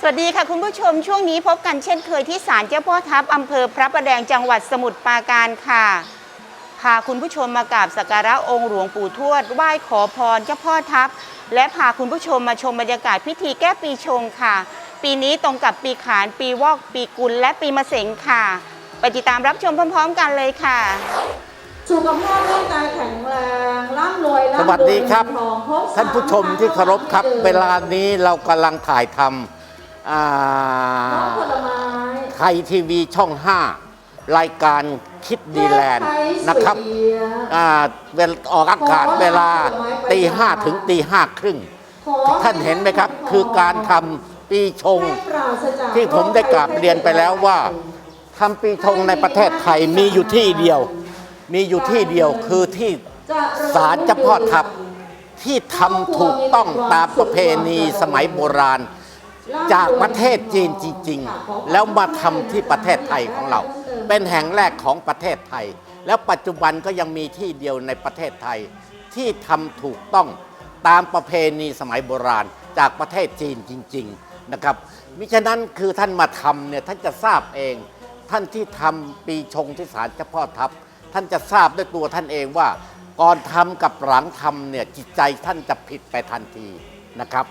สวัสดีค่ะคุณผู้ชมช่วงนี้พบกันเช่นเคยที่ศาลเจ้าพ่อทัพอำเภอพระประแดงจังหวัดสมุทรปราการค่ะ พาคุณผู้ชมมากราบสักการะองค์หลวงปู่ทวดไหว้ขอพรเจ้าพ่อทัพและพาคุณผู้ชมมาชมบรรยากาศพิธีแก้ปีชงค่ะ ปีนี้ตรงกับปีขานปีวอกปีกุลและปีมะเสงค่ะ ไปติดตามรับชมพร้อม ๆ กันเลยค่ะ สุขภาพร่างกายแข็งแรงร่ำรวยสวัสดีครับ เงินทองพบท่านผู้ชมที่เคารพครับ เวลานี้เรากำลังถ่ายทำ อ่าน้องผลไม้ไทยทีวีช่อง 5 รายการคิดดีแลนด์นะครับแม่ไทยสวยเอี๊ยะอ่าเวลออกอากาศเวลาตีห้าถึงตีห้าครึ่งขอท่านเห็นไหมครับ คือการทำปีชงให้ปราศจากที่ผมได้กราบเรียนไปแล้วว่าทำปีชงในประเทศไทยมีอยู่ที่เดียว มีอยู่ที่เดียวคือที่ศาลเจ้าพ่อทัพที่ทำถูกต้องตามประเพณีสมัยโบราณ จากประเทศจีนจริง ๆ แล้วมาทำที่ประเทศไทยของเรา เป็นแห่งแรกของประเทศไทย แล้วปัจจุบันก็ยังมีที่เดียวในประเทศไทย ที่ทำถูกต้องตามประเพณีสมัยโบราณจากประเทศจีนจริง ๆนะครับมิฉะนั้นคือท่านมาทำเนี่ยท่านจะทราบเอง ท่านที่ทำปีชงที่ศาลเจ้าพ่อทัพ ท่านจะทราบด้วยตัวท่านเองว่า ก่อนทำกับหลังทำเนี่ยจิตใจท่านจะผิดไปทันทีนะครับ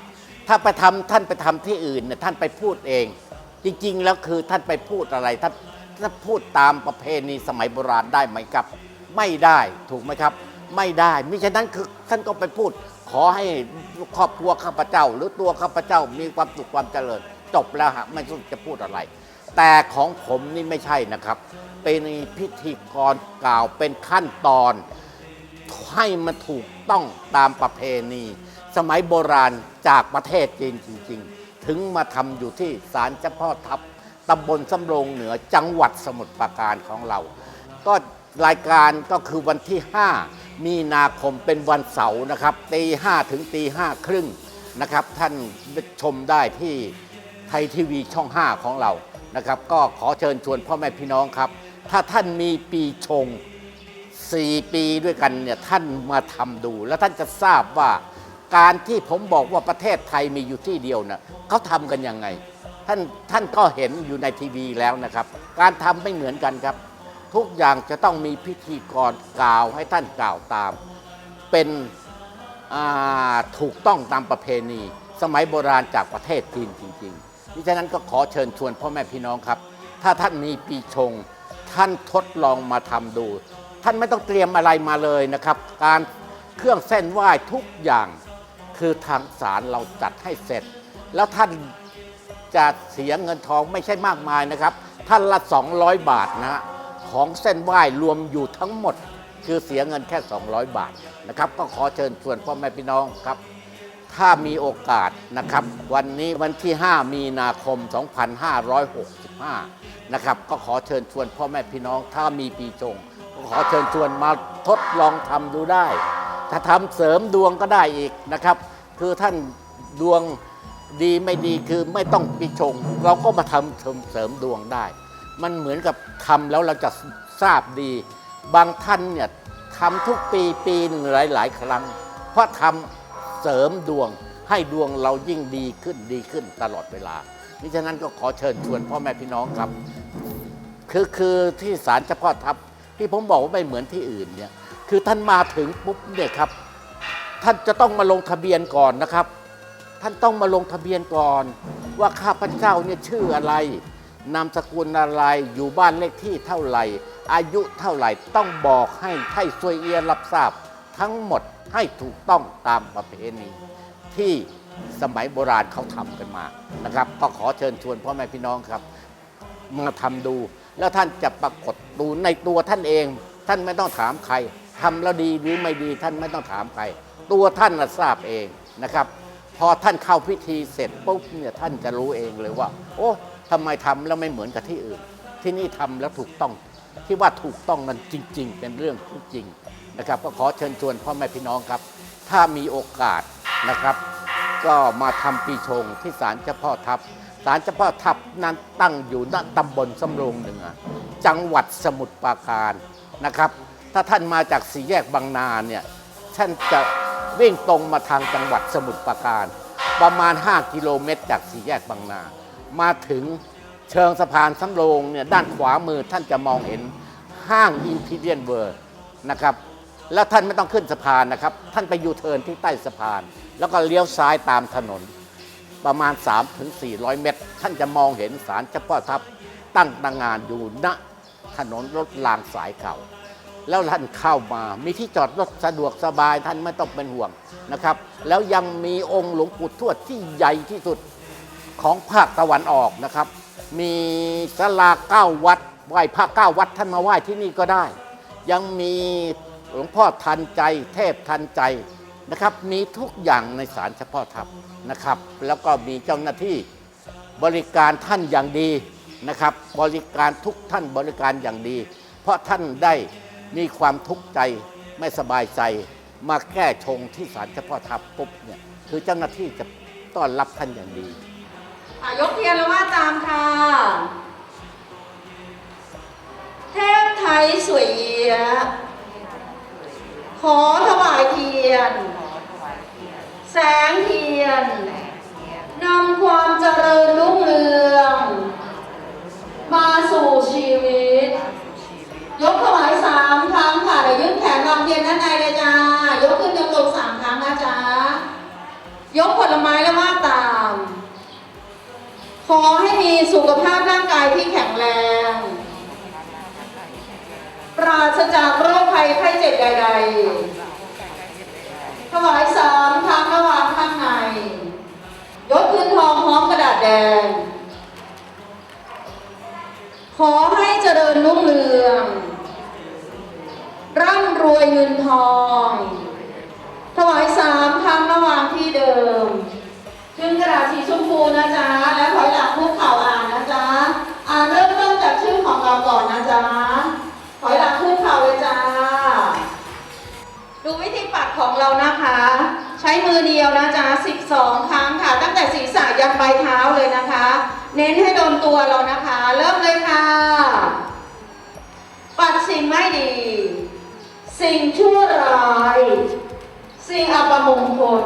ถ้าไปทำท่านไปทำที่อื่นเนี่ยท่านไปพูดเอง จริง ๆ แล้วคือท่านไปพูดอะไรท่านท่าพูดตามประเพณีสมัยโบราณได้ไหมครับ ไม่ได้ถูกไหมครับ ไม่ได้มิฉะนั้นคือท่านก็ไปพูด ขอให้ครอบครัวข้าพเจ้า หรือตัวข้าพเจ้ามีความสุขความเจริญ จบแล้วฮะไม่ต้องจะพูดอะไร แต่ของผมนี่ไม่ใช่นะครับ เป็นพิธีกรกล่าวเป็นขั้นตอนให้มันถูกต้องตามประเพณี สมัยโบราณจากประเทศจีนจริง ๆ ถึงมาทำอยู่ที่ศาลเจ้าพ่อทัพตำบลสำโรงเหนือจังหวัดสมุทรปราการของเรา ก็รายการก็คือวันที่ 5 มีนาคมเป็นวันเสาร์นะครับตีห้ถึงตีห้าครึ่งนะครับ ท่านชมได้ที่ไทยทีวีช่อง 5 ของเรานะครับ ก็ขอเชิญชวนพ่อแม่พี่น้องครับ ถ้าท่านมีปีชงสี่ปีด้วยกันเนี่ยท่านมาทำดู แล้วท่านจะทราบว่า การที่ผมบอกว่าประเทศไทยมีอยู่ที่เดียวนะเขาทำกันยังไง ท่านท่านก็เห็นอยู่ในทีวีแล้วนะครับ การทำไม่เหมือนกันครับ ทุกอย่างจะต้องมีพิธีกรกล่าวให้ท่านกล่าวตาม เป็นถูกต้องตามประเพณี สมัยโบราณจากประเทศจีนจริงๆดิฉะนั้นก็ขอเชิญชวนพ่อแม่พี่น้องครับ ถ้าท่านมีปีชง ท่านทดลองมาทำดู ท่านไม่ต้องเตรียมอะไรมาเลยนะครับ การเครื่องเส้นไหว้ทุกอย่าง คือทางศาลเราจัดให้เสร็จ แล้วท่านจะเสียเงินทองไม่ใช่มากมายนะครับ ท่านละ 200 บาทนะ ของเส้นไหว้รวมอยู่ทั้งหมด คือเสียเงินแค่ 200 บาทนะครับ ก็ขอเชิญชวนพ่อแม่พี่น้องครับ ถ้ามีโอกาสนะครับ วันนี้วันที่ 5 มีนาคม 2565 นะครับก็ขอเชิญชวนพ่อแม่พี่น้องถ้ามีปีจงก็ขอเชิญชวนมาทดลองทำดูได้ ถ้าทำเสริมดวงก็ได้อีกนะครับ คือท่านดวงดีไม่ดีคือไม่ต้องปีชง เราก็มาทำเสริมดวงได้ มันเหมือนกับทำแล้วเราจะทราบดี บางท่านเนี่ยทำทุกปีปีหนึ่งหลายๆครั้ง เพราะทำเสริมดวงให้ดวงเรายิ่งดีขึ้นดีขึ้นตลอดเวลานี่ฉะนั้นก็ขอเชิญชวนพ่อแม่พี่น้องครับ คือคือที่ศาลเจ้าพ่อทัพที่ผมบอกว่าไม่เหมือนที่อื่นเนี่ย คือท่านมาถึงปุ๊บเนี่ยครับ ท่านจะต้องมาลงทะเบียนก่อนนะครับ ท่านต้องมาลงทะเบียนก่อน ว่าข้าพเจ้าเนี่ยชื่ออะไร นามสกุลอะไรอยู่บ้านเลขที่เท่าไหร่ อายุเท่าไหร่ต้องบอกให้ให้ซวยเอียรับทราบ ทั้งหมดให้ถูกต้องตามประเพณีที่สมัยโบราณเขาทำกันมานะครับ ก็ขอเชิญชวนพ่อแม่พี่น้องครับ มาทำดู แล้วท่านจะปรากฏดูในตัวท่านเอง ท่านไม่ต้องถามใคร ทำแล้วดีหรือไม่ดีท่านไม่ต้องถามใคร ตัวท่านน่ะทราบเองนะครับ พอท่านเข้าพิธีเสร็จปุ๊บเนี่ยท่านจะรู้เองเลยว่า โอ้ทำไมทำแล้วไม่เหมือนกับที่อื่น ที่นี่ทำแล้วถูกต้อง ที่ว่าถูกต้องนั้นจริง ๆ เป็นเรื่องที่จริงนะครับ ก็ขอเชิญชวนพ่อแม่พี่น้องครับ ถ้ามีโอกาสนะครับ ก็มาทำปีชงที่ศาลเจ้าพ่อทับศาลเจ้าพ่อทับนั้นตั้งอยู่ณตำบลสำโรงเหนือจังหวัดสมุทรปราการนะครับ ถ้าท่านมาจากสี่แยกบางนาเนี่ยท่านจะวิ่งตรงมาทางจังหวัดสมุทรปราการ ประมาณ 5 กิโลเมตร จากสี่แยกบางนา มาถึงเชิงสะพานสำโรงเนี่ยด้านขวามือท่านจะมองเห็นห้างอินพีเรียนเวอร์นะครับแล้วท่านไม่ต้องขึ้นสะพานนะครับ ท่านไปยูเทิร์นที่ใต้สะพาน แล้วก็เลี้ยวซ้ายตามถนน ประมาณ 3-400 เมตร ท่านจะมองเห็นศาลเจ้าพ่อทับตั้งตางานอยู่ณถนนรถรางสายเก่า แล้วท่านเข้ามา มีที่จอดรถสะดวกสบายท่านไม่ต้องเป็นห่วงนะครับ แล้วยังมีองค์หลวงปู่ทวดที่ใหญ่ที่สุดของภาคตะวันออกนะครับ มีศาลาเก้าวัดไหว้พระเก้าวัดท่านมาไหว้ที่นี่ก็ได้ ยังมีหลวงพ่อทันใจ เทพทันใจนะครับ มีทุกอย่างในศาลเฉพาะทับนะครับ แล้วก็มีเจ้าหน้าที่บริการท่านอย่างดีนะครับ บริการทุกท่านบริการอย่างดี เพราะท่านได้ มีความทุกข์ใจไม่สบายใจ มาแก้ชงที่ศาลเฉพาะทับปุ๊บเนี่ยคือเจ้าหน้าที่จะต้อนรับท่านอย่างดีอะยกเทียนแล้วว่าตามค่ะ เทพไทยสวยเอียขอถวายเทียน แสงเทียนำความเจริญรุ่งเรือง มาสู่ชีวิต ยกถวายสามครั้งค่ะเดี๋ยวยื่นแขนลำเทียนด้านในเลยจ้า ยกขึ้นยกลงสามครั้งนะจ๊ะ ยกผลไม้แล้วว่าตาม ขอให้มีสุขภาพร่างกายที่แข็งแรง ปราศจากโรคภัยไข้เจ็บใดๆ ถวายสามครั้งระหว่างข้างใน ยกขึ้นทองพร้อมกระดาษแดง ขอให้เจริญรุ่งเรือง ร่ำรวยเงินทอง ถวายสามครั้งระหว่างที่เดิมขึ้นกระดาษสีชมพูนะจ๊ะ ของเรานะคะ ใช้มือเดียวนะจ๊ะ12 ครั้งค่ะ ตั้งแต่ศีรษะยันปลายเท้าเลยนะคะ เน้นให้โดนตัวเรานะคะ เริ่มเลยค่ะ ปัดสิ่งไม่ดี สิ่งชั่วร้าย สิ่งอัปมงคล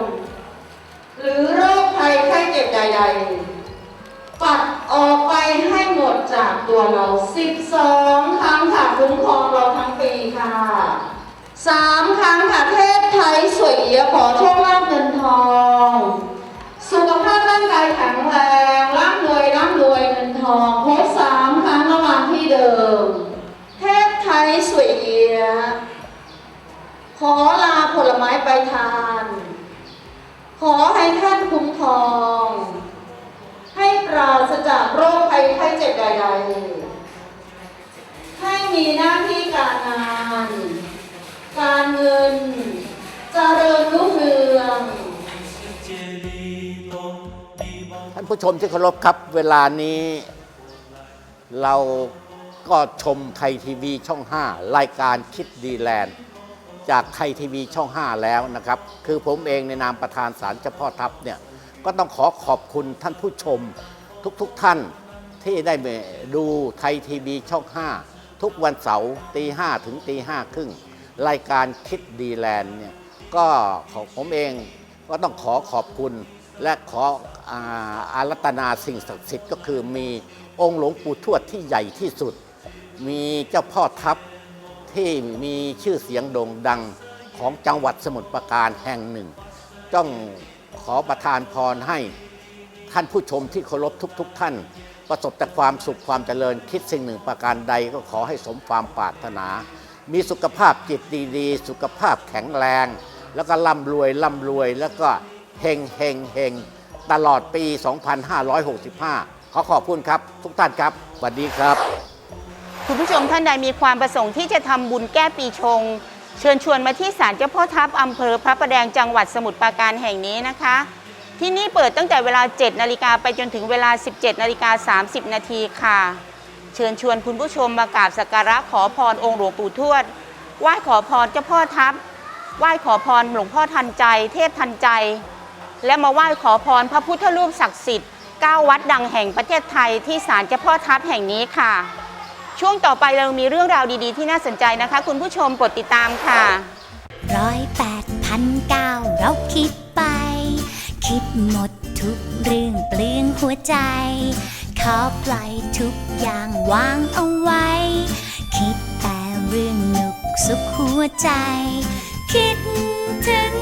หรือโรคภัยไข้เจ็บใดๆ ปัดออกไปให้หมดจากตัวเรา 12 ครั้งค่ะคุ้มครองเราทั้งปีค่ะสาม ไทยสวยเอียขอโชคลาภเงินทอง สุขภาพร่างกายแข็งแรงร่ำรวยร่ำรวยเงินทองโพสสามครั้งระหว่างที่เดิม เทพไทยสวยเอียขอลาผลไม้ไปทาน ขอให้ท่านคุ้มครอง ให้ปราศจากโรคภัยไข้เจ็บใดๆ ผู้ชมที่เคารพครับเวลานี้เราก็ชมไทยทีวีช่อง 5 รายการคิดดีแลนด์ จากไทยทีวีช่อง 5 แล้วนะครับ คือผมเองในนามประธานศาลเจ้าพ่อทัพเนี่ย ก็ต้องขอขอบคุณท่านผู้ชมทุกๆทท่านที่ได้ดูไทยทีวีช่อง 5 ทุกวันเสาร์ตีห้ถึงตีห้าครึ่งรายการคิดดีแลนด์เนี่ยก็ของผมเองก็ต้องขอขอบคุณ และขออาอารัตนาสิ่งศักดิ์สิทธิ์ก็คือมีองค์หลวงปู่ทวดที่ใหญ่ที่สุด มีเจ้าพ่อทัพที่มีชื่อเสียงโด่งดังของจังหวัดสมุทรปราการแห่งหนึ่ง ต้องขอประทานพรให้ท่านผู้ชมที่เคารพทุกๆท่าน ประสบแต่ความสุขความเจริญคิดสิ่งหนึ่งประการใดก็ขอให้สมความปรารถนา มีสุขภาพจิตดีๆ สุขภาพแข็งแรง แล้วก็ร่ำรวยร่ำรวยแล้วก็ เฮงเฮงเฮงตลอดปี 2565 ขอขอบคุณครับทุกท่านครับสวัสดีครับ คุณผู้ชมท่านใดมีความประสงค์ที่จะทำบุญแก้ปีชง เชิญชวนมาที่ศาลเจ้าพ่อทัพอำเภอพระประแดงจังหวัดสมุทรปราการแห่งนี้นะคะ ที่นี่เปิดตั้งแต่เวลา 7 นาฬิกาไปจนถึงเวลา 17 นาฬิกา 30 นาทีค่ะ เชิญชวนคุณผู้ชมมากราบสักการะขอพรองค์หลวงปู่ทวดไหว้ขอพรเจ้าพ่อทัพไหว้ขอพรหลวงพ่อทันใจ เทพทันใจ และมาไหว้ขอพรพระพุทธรูปศักดิ์สิทธิ์9วัดดังแห่งประเทศไทยที่ศาลเจ้าพ่อทัพแห่งนี้ค่ะ ช่วงต่อไปเรามีเรื่องราวดีๆ ที่น่าสนใจนะคะ คุณผู้ชมโปรดติดตามค่ะร้อยแปดพันเก้าเราคิดไป คิดหมดทุกเรื่องเปลืองหัวใจ ขอปล่อยทุกอย่างวางเอาไว้ คิดแต่เรื่องหนุกสุขหัวใจ คิดถึง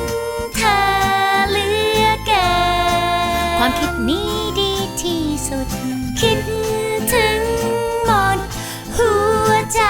ความคิดนี้ดีที่สุด คิดถึงหมดหัวใจ